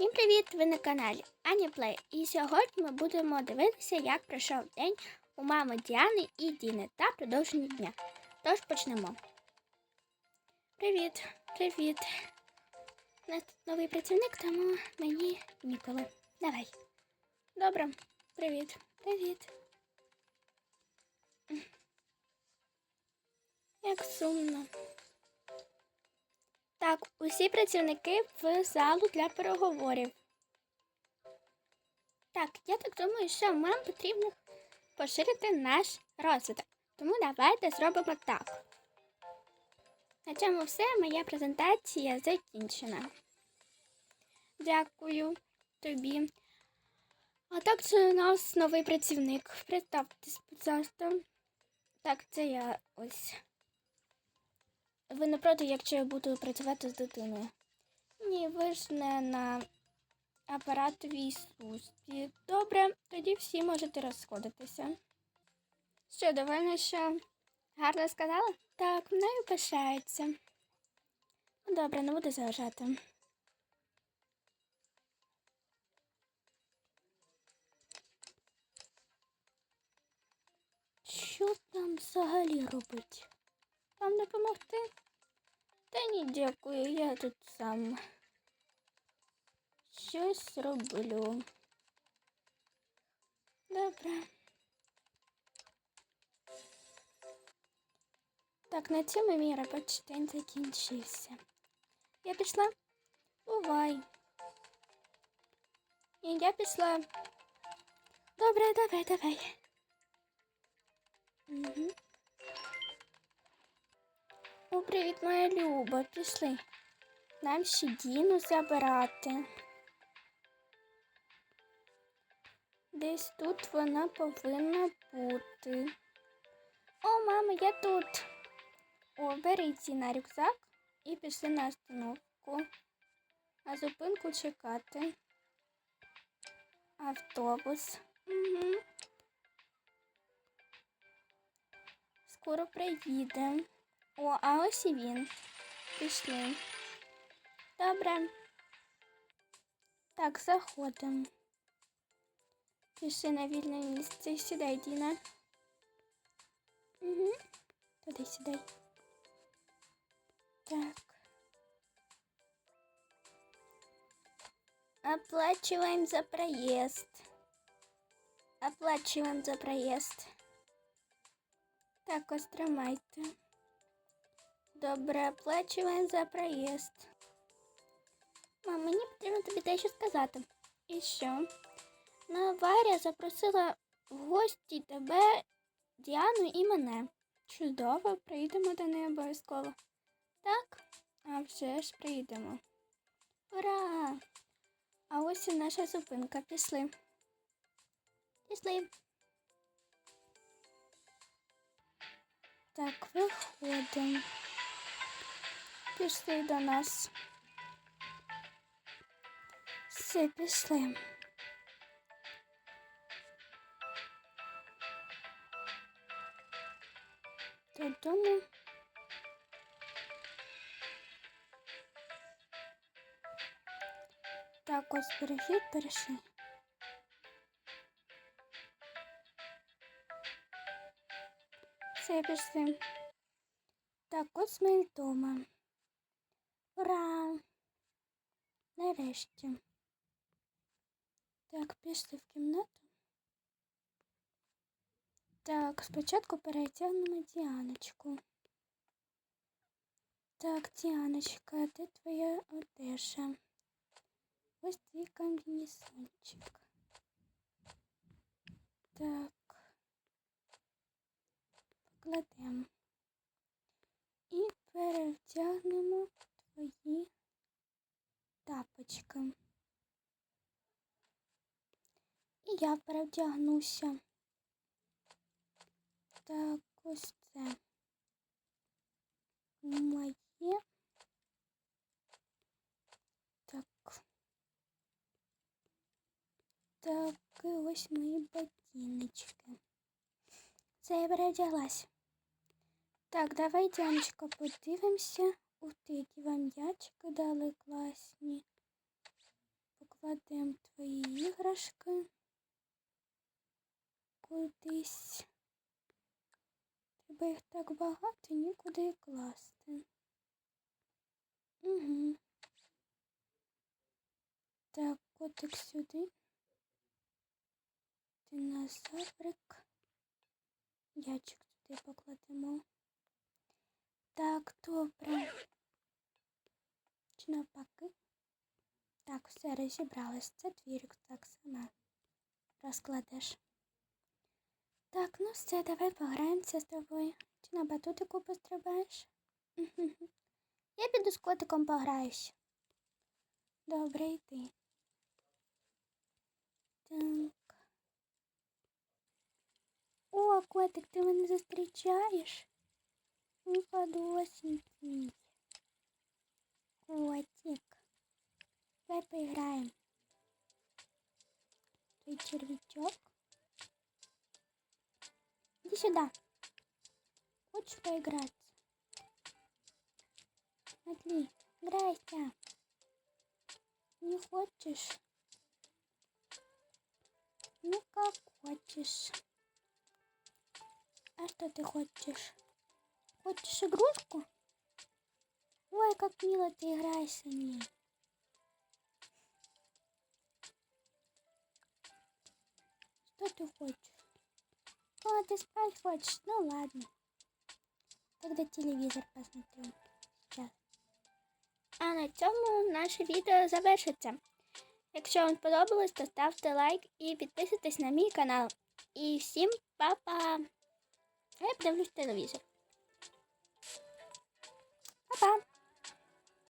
Всім привіт! Ви на каналі Аня Плей. І сьогодні ми будемо дивитися, як пройшов день у мами Діани і Діни та продовження дня. Тож почнемо. Привіт, привіт. У нас тут новий працівник, тому мені ніколи. Давай. Добре, привіт, привіт. Як сумно. Так, усі працівники в залу для переговорів. Так, я так думаю, що нам потрібно поширити наш розвиток. Тому давайте зробимо так. На цьому все. Моя презентація закінчена. Дякую тобі. А так це у нас новий працівник. Представтесь, будь ласка. Так, це я ось. Ви не проти, якщо я буду працювати з дитиною? Ні, ви ж не на апаратовій службі. Добре, тоді всі можете розходитися. Що, довольно, що гарно сказала? Так, мною пишається. Ну, Добре, не буду заважати. Що там взагалі робить? Вам допомогти? Та ні, дякую, я тут сам щось роблю. Добре. Так, на цьому мій робочий день закінчився. Я пішла. Бувай. І я пішла. Добре, давай, давай. Угу. О, привіт, моя Люба. Пішли. Нам ще Діну забирати. Десь тут вона повинна бути. О, мама, я тут. О, бери на рюкзак і пішли на остановку. На зупинку чекати. Автобус. Угу. Скоро приїде. О, а ось і він. Пішли. Добре. Так, заходимо. Пішли на вільне місце. Сідай, Діна. Угу. Туди сідай. Так. Оплачиваем за проезд. Оплачиваем за проезд. Так, ось тримайте. Добре, оплачуємо за проїзд. Мам, мені потрібно тобі дещо сказати. І що? Ну, Варя запросила в гості тебе, Діану і мене. Чудово, приїдемо до неї обов'язково. Так? А вже ж приїдемо. Ура! А ось і наша зупинка. Пішли. Пішли. Так, виходимо. Пішли до нас. Все, пішли. Додому. Так, ось перехід перейшли. Все, пішли. Так, ось ми вдома. Ура! Нарешті. Так, пішли в кімнату. Так, спочатку перетягнемо Діаночку. Так, Діаночка, де твоя одежа? Ось твій комбінезончик. Так. Покладемо. І перевдягнемо твої тапочки. І я перевдягнуся. Так, ось це моє. Так. Так, і ось мої ботиночки. Це я перевдяглась. Так, давай, Діаночка, подивимося. Ух ти, які вам ячки дали класні. покладемо твої іграшки кудись. Треба їх так багато, нікуди класти. Угу. Так, котик сюди. Динозаврик. Ячик туди покладемо. Так, добре. Чи навпаки? Так, все розібралась. Це твій рюкзак сама розкладеш. Так, ну все, давай пограємося з тобою. Чи на батутику пострибаєш? Я піду з котиком пограюсь. Добре, йди. Так. О, котик, ти мене зустрічаєш? Ну, подосенький. Котик. Давай поиграем. Твой червячок. Иди сюда. Хочешь поиграться? Смотри, играйся. Не хочешь? Ну, как хочешь. А что ты хочешь? Хочешь игрушку? Ой, как мило ты играешь с ней. Что ты хочешь? А, ты спать хочешь? Ну ладно. Тогда телевизор посмотрю. Сейчас. А на цьому наше відео завершиться. Якщо вам сподобалось, то ставте лайк і підписуйтесь на мій канал. І всім па-па! А я подивлюсь телевізор. Па-па!